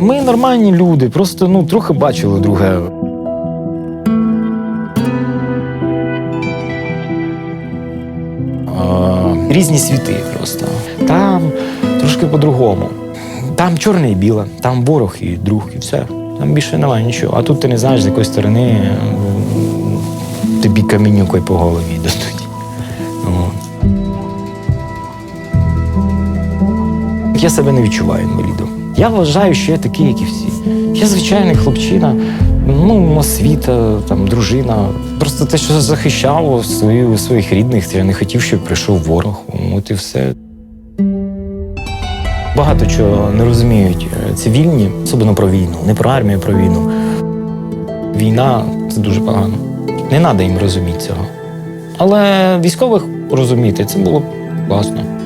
Та ми нормальні люди, просто ну трохи бачили друге. Різні світи просто. Там трошки по-другому. Там чорне і біле, там ворог і друг, і все. Там більше немає нічого. А тут ти не знаєш, з якої сторони тобі камінюкою по голові дадуть. Я себе не відчуваю інвалідом. Я вважаю, що я такий, як і всі. Я звичайний хлопчина, ну, освіта, там, дружина. Просто те, що захищав свою, своїх рідних, я не хотів, щоб прийшов ворог. От і все. Багато чого не розуміють е, цивільні, особливо про війну, не про армію, а про війну. Війна це дуже погано. Не треба їм розуміти цього. Але військових розуміти це було б класно.